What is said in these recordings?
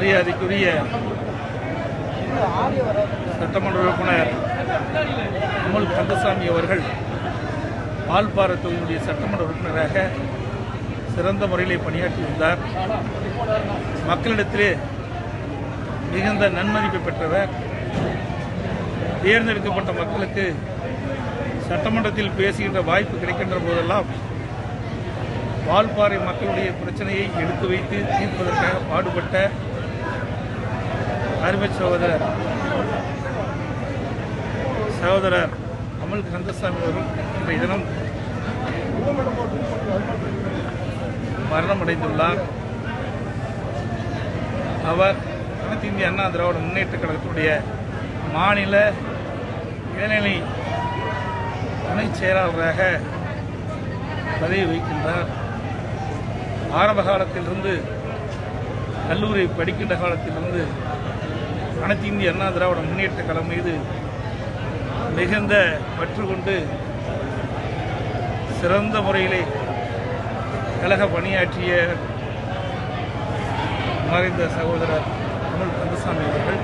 மரியாதைக்குரிய சட்டமன்ற உறுப்பினர் அமுல் கந்தசாமி அவர்கள் வால்பாறை தொகுதியுடைய சட்டமன்ற உறுப்பினராக சிறந்த முறையிலே பணியாற்றி வந்தார். மக்களிடத்திலே மிகுந்த நன்மதிப்பை பெற்றவர். தேர்ந்தெடுக்கப்பட்ட மக்களுக்கு சட்டமன்றத்தில் பேசுகின்ற வாய்ப்பு கிடைக்கின்ற போதெல்லாம் வால்பாறை மக்களுடைய பிரச்சனையை எடுத்து வைத்து தீர்ப்பதற்காக பாடுபட்ட அருமை சகோதரர். சகோதரர் அமல் கந்தசாமி அவர்கள் இன்றைய தினம் மரணம் அடைந்துள்ளார் அவர் அனைத்து இந்திய அண்ணா திராவிட முன்னேற்ற கழகத்துடைய மாநில இளநிலை துணைச் செயலாளராக பதவி வகிக்கின்றார். ஆரம்ப காலத்திலிருந்து கல்லூரி படிக்கின்ற காலத்திலிருந்து அனைத்து இந்திய அண்ணா திராவிட முன்னேற்ற கழகம் மீது மிகுந்த பற்று கொண்டு சிறந்த முறையிலே கழக பணியாற்றிய மறைந்த சகோதரர் தமிழ் கந்தசாமி அவர்கள்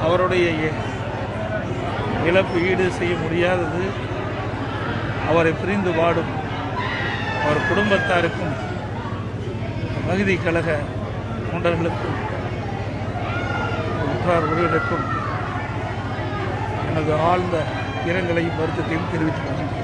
அவருடைய இழப்பு ஈடு செய்ய முடியாதது அவரை பிரிந்து வாடும் அவர் குடும்பத்தாருக்கும் மகிதி கழக தொண்டர்களுக்கும் பெற்றார் உறவினருக்கும் எனது ஆழ்ந்த இரங்கலையும் வருத்தத்தையும் தெரிவித்துக் கொள்கின்றேன்